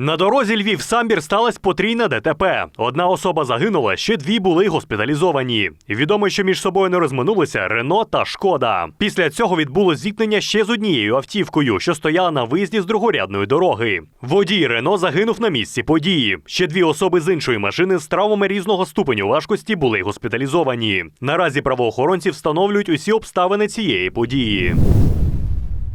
На дорозі Львів Самбір сталася потрійна ДТП. Одна особа загинула, ще дві були госпіталізовані. Відомо, що між собою не розминулися Рено та Шкода. Після цього відбулось зіткнення ще з однією автівкою, що стояла на виїзді з другорядної дороги. Водій Рено загинув на місці події. Ще дві особи з іншої машини з травмами різного ступеню важкості були госпіталізовані. Наразі правоохоронці встановлюють усі обставини цієї події.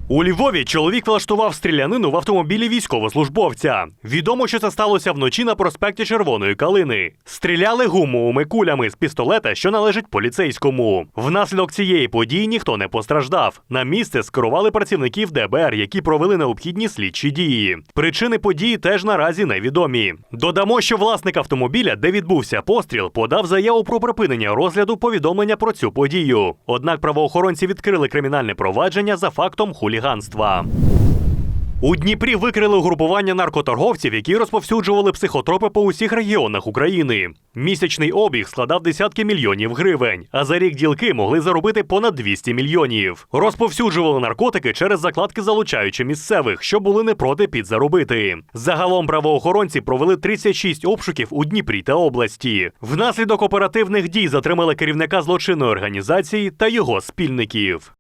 У Львові чоловік влаштував стрілянину в автомобілі військовослужбовця. Відомо, що це сталося вночі на проспекті Червоної Калини. Стріляли гумовими кулями з пістолета, що належить поліцейському. Внаслідок цієї події ніхто не постраждав. На місце скерували працівників ДБР, які провели необхідні слідчі дії. Причини події теж наразі невідомі. Додамо, що власник автомобіля, де відбувся постріл, подав заяву про припинення розгляду повідомлення про цю подію. Однак правоохоронці відкрили кримінальне провадження за фактом хуліганства. У Дніпрі викрили угрупування наркоторговців, які розповсюджували психотропи по усіх регіонах України. Місячний обіг складав десятки мільйонів гривень, а за рік ділки могли заробити понад 200 мільйонів. Розповсюджували наркотики через закладки, залучаючи місцевих, що були не проти підзаробити. Загалом правоохоронці провели 36 обшуків у Дніпрі та області. Внаслідок оперативних дій затримали керівника злочинної організації та його спільників.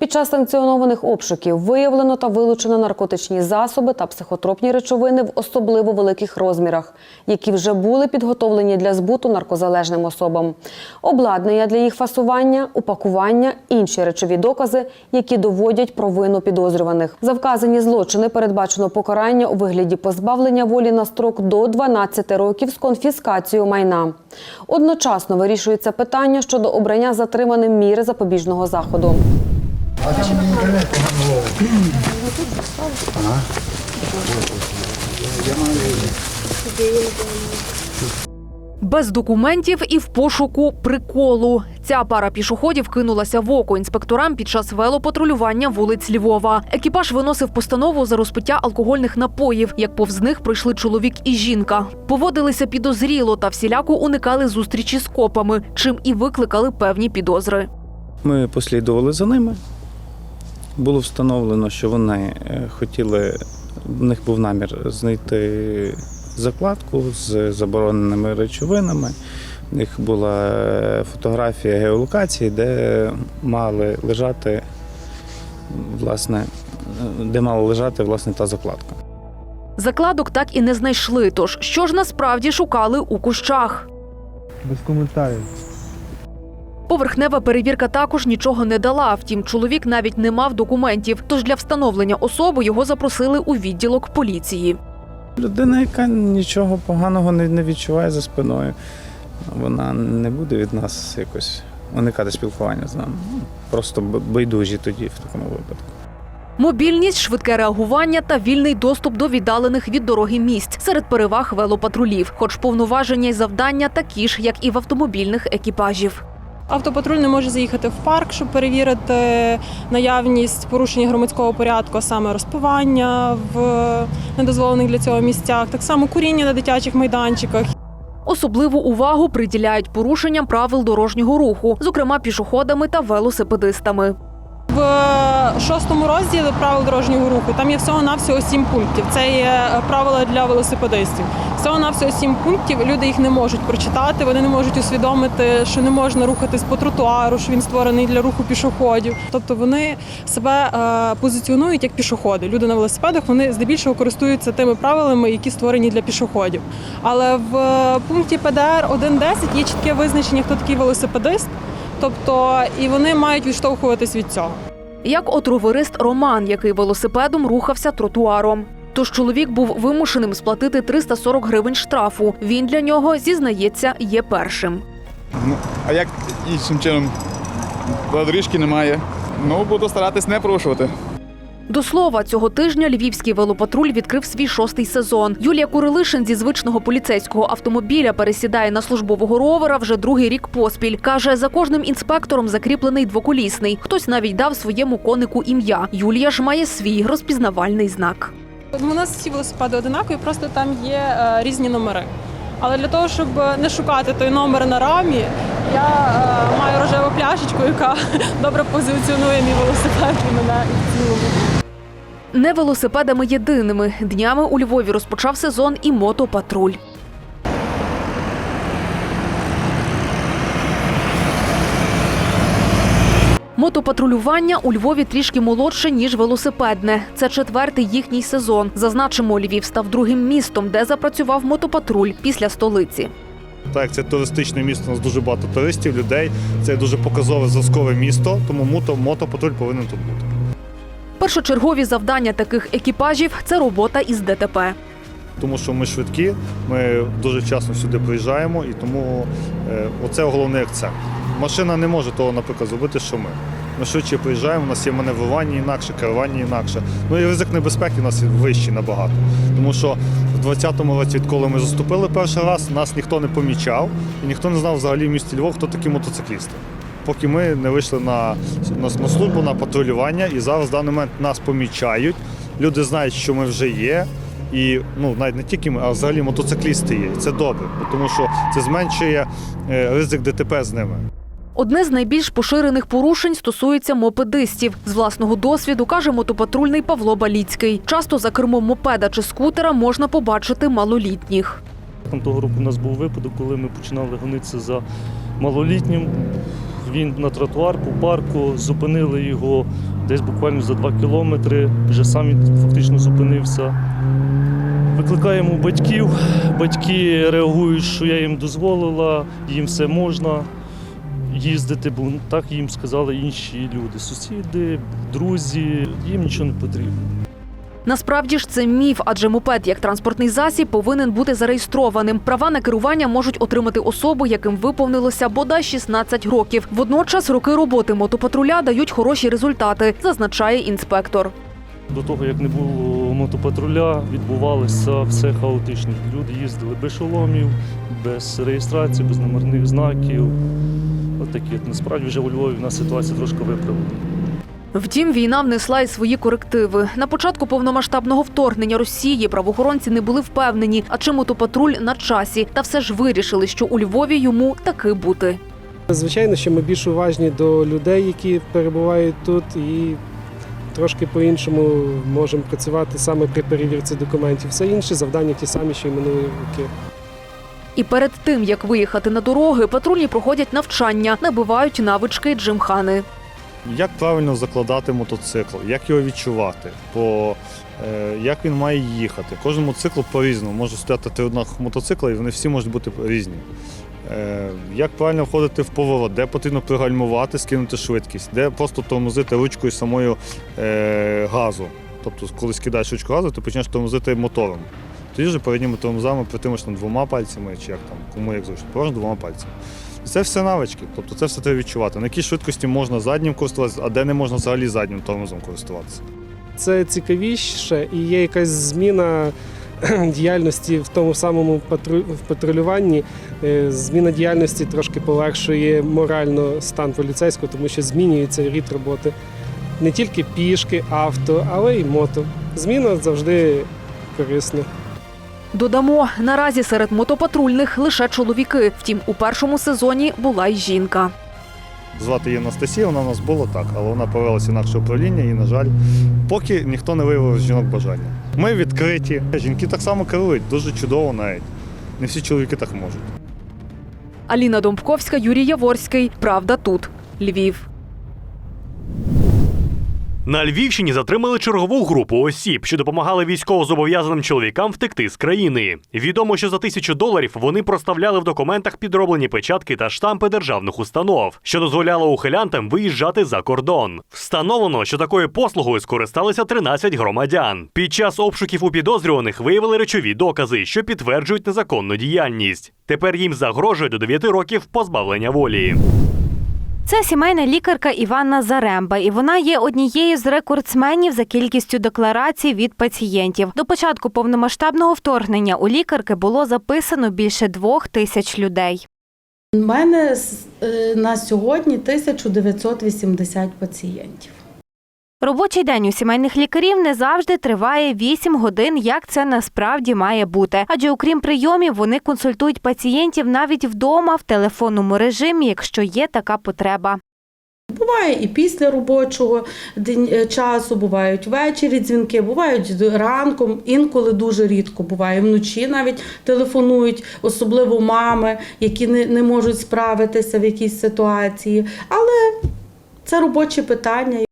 Під час санкціонованих обшуків виявлено та вилучено наркотичні засоби та психотропні речовини в особливо великих розмірах, які вже були підготовлені для збуту наркозалежним особам. Обладнання для їх фасування, упакування, інші речові докази, які доводять провину підозрюваних. За вказані злочини передбачено покарання у вигляді позбавлення волі на строк до 12 років з конфіскацією майна. Одночасно вирішується питання щодо обрання затриманим міри запобіжного заходу. Без документів і в пошуку приколу. Ця пара пішоходів кинулася в око інспекторам під час велопатрулювання вулиць Львова. Екіпаж виносив постанову за розпиття алкогольних напоїв. Як повз них пройшли чоловік і жінка. Поводилися підозріло та всіляко уникали зустрічі з копами, чим і викликали певні підозри. Ми послідували за ними. Було встановлено, що вони е, хотіли, в них був намір знайти закладку з забороненими речовинами. У них була е, фотографія геолокації, де мали лежати, власне, е, де мала лежати власне та закладка. Закладок так і не знайшли. Тож що ж насправді шукали у кущах? Без коментарів. Поверхнева перевірка також нічого не дала. Втім, чоловік навіть не мав документів. Тож для встановлення особи його запросили у відділок поліції. Людина, яка нічого поганого не, відчуває за спиною, вона не буде від нас якось уникати спілкування з нами. Просто байдужі тоді в такому випадку. Мобільність, швидке реагування та вільний доступ до віддалених від дороги місць серед переваг велопатрулів, хоч повноваження й завдання такі ж, як і в автомобільних екіпажів. Автопатруль не може заїхати в парк, щоб перевірити наявність порушення громадського порядку, а саме розпивання в недозволених для цього місцях, так само куріння на дитячих майданчиках. Особливу увагу приділяють порушенням правил дорожнього руху, зокрема пішоходами та велосипедистами. В шостому розділі правил дорожнього руху там є всього навсього сім пунктів. Це є е, правила для велосипедистів. Всього навсього сім пунктів. Люди їх не можуть прочитати. Вони не можуть усвідомити, що не можна рухатись по тротуару, що він створений для руху пішоходів. Тобто вони себе е, позиціонують як пішоходи. Люди на велосипедах вони здебільшого користуються тими правилами, які створені для пішоходів. Але в е, пункті ПДР 1.10 є чітке визначення, хто такий велосипедист. Тобто і вони мають відштовхуватись від цього. Як от роверист Роман, який велосипедом рухався тротуаром. Тож чоловік був вимушеним сплатити 340 гривень штрафу. Він для нього зізнається є першим. Ну, а як іншим чином? Доріжки немає. Ну, буду старатись не порушувати. До слова, цього тижня львівський велопатруль відкрив свій шостий сезон. Юлія Курилишин зі звичного поліцейського автомобіля пересідає на службового ровера вже другий рік поспіль. Каже, за кожним інспектором закріплений двоколісний. Хтось навіть дав своєму конику ім'я. Юлія ж має свій розпізнавальний знак. У нас всі велосипеди одинакові, просто там є е, різні номери. Але для того, щоб не шукати той номер на рамі, я е, маю рожеву пляшечку, яка добре позиціонує мій велосипед і мене і в цілому. Не велосипедами єдиними. Днями у Львові розпочав сезон і мотопатруль. Мотопатрулювання у Львові трішки молодше ніж велосипедне. Це четвертий їхній сезон. Зазначимо, Львів став другим містом, де запрацював мотопатруль після столиці. Так, це туристичне місто, у нас дуже багато туристів, людей. Це дуже показове зразкове місто, тому мото, мотопатруль повинен тут бути. Першочергові завдання таких екіпажів це робота із ДТП. Тому що ми швидкі, ми дуже вчасно сюди приїжджаємо, і тому е, оце головний акцент. Машина не може того, наприклад, зробити, що ми. Ми швидше приїжджаємо, у нас є маневрування інакше, керування інакше. Ну і ризик небезпеки у нас вищий набагато. Тому що в 20-му році, відколи ми заступили перший раз, нас ніхто не помічав і ніхто не знав взагалі в місті Львов, хто такі мотоциклісти. Поки ми не вийшли на, на, на службу, на патрулювання, і зараз в даний момент нас помічають. Люди знають, що ми вже є. І ну навіть не тільки ми, а взагалі мотоциклісти є. Це добре, тому що це зменшує е, ризик ДТП з ними. Одне з найбільш поширених порушень стосується мопедистів. З власного досвіду каже мотопатрульний Павло Баліцький. Часто за кермом мопеда чи скутера можна побачити малолітніх. Там того року у нас був випадок, коли ми починали гонитися за малолітнім. Він на тротуар по парку, зупинили його десь буквально за два кілометри. Вже сам він фактично зупинився. Викликаємо батьків. Батьки реагують, що я їм дозволила, їм все можна їздити, бо так їм сказали інші люди. Сусіди, друзі, їм нічого не потрібно. Насправді ж це міф, адже мопед як транспортний засіб повинен бути зареєстрованим. Права на керування можуть отримати особи, яким виповнилося бодай 16 років. Водночас роки роботи мотопатруля дають хороші результати, зазначає інспектор. До того, як не було мотопатруля, відбувалося все хаотично. Люди їздили без шоломів, без реєстрації, без номерних знаків. От. От Насправді вже у Львові в нас ситуація трошки виправлена. Втім, війна внесла й свої корективи. На початку повномасштабного вторгнення Росії правоохоронці не були впевнені, а чи мотопатруль на часі, та все ж вирішили, що у Львові йому таки бути. Звичайно, що ми більш уважні до людей, які перебувають тут, і трошки по-іншому можемо працювати саме при перевірці документів. Все інше завдання ті самі, що й минулі роки. І перед тим як виїхати на дороги, патрульні проходять навчання, набивають навички джимхани. Як правильно закладати мотоцикл, як його відчувати, по, е, як він має їхати. Кожен мотоцикл по-різному. Може стояти три одних мотоцикла, і вони всі можуть бути різні. Е, як правильно входити в поворот, де потрібно пригальмувати, скинути швидкість, де просто тормозити ручкою самою е, газу. Тобто, коли скидаєш ручку газу, ти почнеш тормозити мотором. Тоді вже передніми тормозами там двома пальцями, чи як там, кому як зручно, порожньо двома пальцями. Це все навички, тобто це все треба відчувати. На якій швидкості можна заднім користуватися, а де не можна взагалі заднім тормозом користуватися. Це цікавіше і є якась зміна діяльності в тому самому патрулюванні. Е, Зміна діяльності трошки полегшує морально стан поліцейського, тому що змінюється рід роботи не тільки пішки, авто, але й мото. Зміна завжди корисна. Додамо, наразі серед мотопатрульних лише чоловіки. Втім, у першому сезоні була й жінка. Звати її Анастасія, вона у нас була так, але вона повелася інакше управління і, на жаль, поки ніхто не виявив жінок бажання. Ми відкриті. Жінки так само керують, дуже чудово навіть. Не всі чоловіки так можуть. Аліна Домбковська, Юрій Яворський. Правда тут. Львів. На Львівщині затримали чергову групу осіб, що допомагали військовозобов'язаним чоловікам втекти з країни. Відомо, що за тисячу доларів вони проставляли в документах підроблені печатки та штампи державних установ, що дозволяло ухилянтам виїжджати за кордон. Встановлено, що такою послугою скористалися 13 громадян. Під час обшуків у підозрюваних виявили речові докази, що підтверджують незаконну діяльність. Тепер їм загрожує до 9 років позбавлення волі. Це сімейна лікарка Іванна Заремба, і вона є однією з рекордсменів за кількістю декларацій від пацієнтів. До початку повномасштабного вторгнення у лікарки було записано більше двох тисяч людей. У мене е, на сьогодні 1980 пацієнтів. Робочий день у сімейних лікарів не завжди триває 8 годин, як це насправді має бути. Адже окрім прийомів, вони консультують пацієнтів навіть вдома в телефонному режимі, якщо є така потреба. Буває і після робочого е, часу, бувають ввечері дзвінки, бувають ранком, інколи дуже рідко буває. Вночі навіть телефонують, особливо мами, які не, не можуть справитися в якійсь ситуації. Але це робочі питання.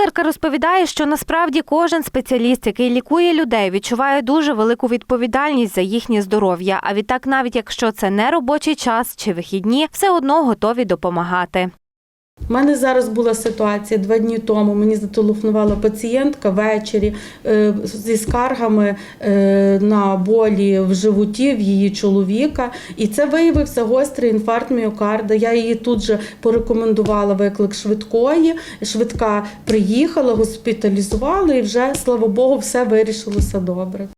Лікарка розповідає, що насправді кожен спеціаліст, який лікує людей, відчуває дуже велику відповідальність за їхнє здоров'я. А відтак, навіть якщо це не робочий час чи вихідні, все одно готові допомагати. У мене зараз була ситуація два дні тому. Мені зателефонувала пацієнтка ввечері е, зі скаргами е, на болі в животі в її чоловіка. І це виявився гострий інфаркт міокарда. Я її тут же порекомендувала виклик швидкої. Швидка приїхала, госпіталізувала, і вже слава Богу, все вирішилося добре.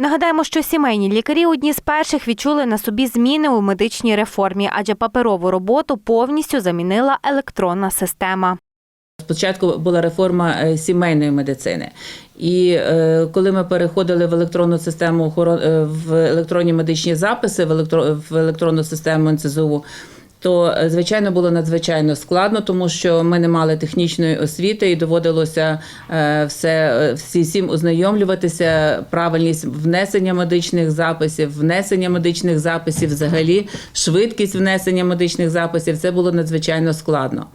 Нагадаємо, що сімейні лікарі одні з перших відчули на собі зміни у медичній реформі, адже паперову роботу повністю замінила електронна система. Спочатку була реформа е, сімейної медицини. І е, коли ми переходили в електронну систему е, в електронні медичні записи, в електронну систему НЦЗУ, то е, звичайно було надзвичайно складно, тому що ми не мали технічної освіти і доводилося е, все е, всі всім ознайомлюватися, правильність внесення медичних записів, внесення медичних записів, взагалі швидкість внесення медичних записів. Це було надзвичайно складно.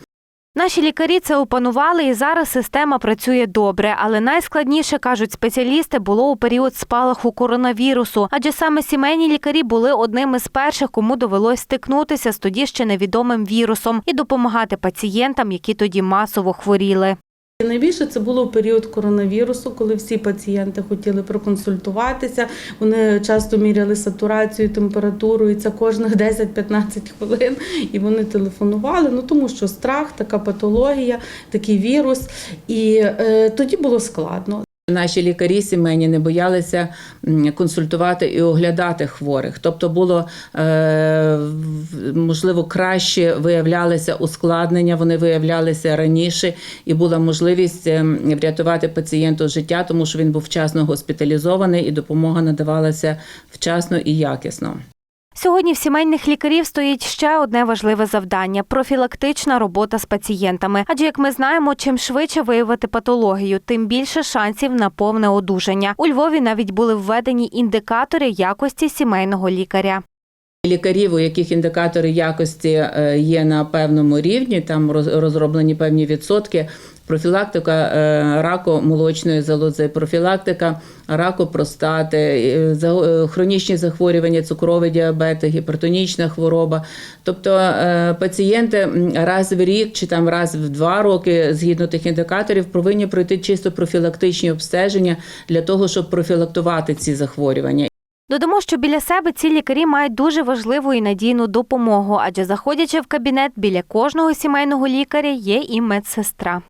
Наші лікарі це опанували, і зараз система працює добре. Але найскладніше кажуть спеціалісти було у період спалаху коронавірусу, адже саме сімейні лікарі були одними з перших, кому довелось стикнутися з тоді ще невідомим вірусом і допомагати пацієнтам, які тоді масово хворіли. Найбільше це було в період коронавірусу, коли всі пацієнти хотіли проконсультуватися. Вони часто міряли сатурацію, температуру, і це кожних 10-15 хвилин. І вони телефонували. Ну тому що страх, така патологія, такий вірус. І е, тоді було складно. Наші лікарі сімейні не боялися консультувати і оглядати хворих. Тобто було е, можливо краще виявлялися ускладнення, вони виявлялися раніше, і була можливість ем, врятувати пацієнту життя, тому що він був вчасно госпіталізований і допомога надавалася вчасно і якісно. Сьогодні в сімейних лікарів стоїть ще одне важливе завдання профілактична робота з пацієнтами. Адже, як ми знаємо, чим швидше виявити патологію, тим більше шансів на повне одужання. У Львові навіть були введені індикатори якості сімейного лікаря. Лікарів, у яких індикатори якості е, є на певному рівні, там розроблені певні відсотки. Профілактика е, раку молочної залози, профілактика раку простати, е, хронічні захворювання, цукровий діабет, гіпертонічна хвороба. Тобто пацієнти раз в рік чи там раз в два роки, згідно тих індикаторів, повинні пройти чисто профілактичні обстеження для того, щоб профілактувати ці захворювання. Додамо, що біля себе ці лікарі мають дуже важливу і надійну допомогу, адже заходячи в кабінет біля кожного сімейного лікаря є і медсестра.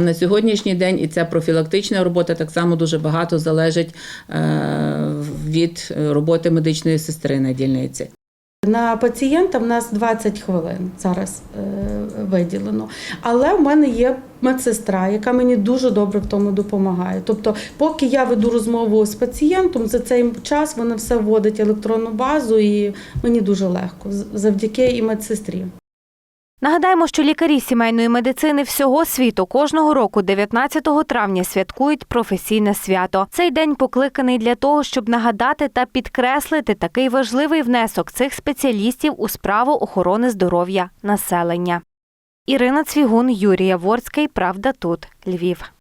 На сьогоднішній день і ця профілактична робота так само дуже багато залежить е, від роботи медичної сестри на дільниці. На пацієнта в нас 20 хвилин зараз е, виділено. Але в мене є медсестра, яка мені дуже добре в тому допомагає. Тобто, поки я веду розмову з пацієнтом, за цей час вона все вводить електронну базу, і мені дуже легко завдяки і медсестрі. Нагадаємо, що лікарі сімейної медицини всього світу кожного року, 19 травня, святкують професійне свято. Цей день покликаний для того, щоб нагадати та підкреслити такий важливий внесок цих спеціалістів у справу охорони здоров'я населення. Ірина Цвігун, Юрій Ворський. Правда тут. Львів.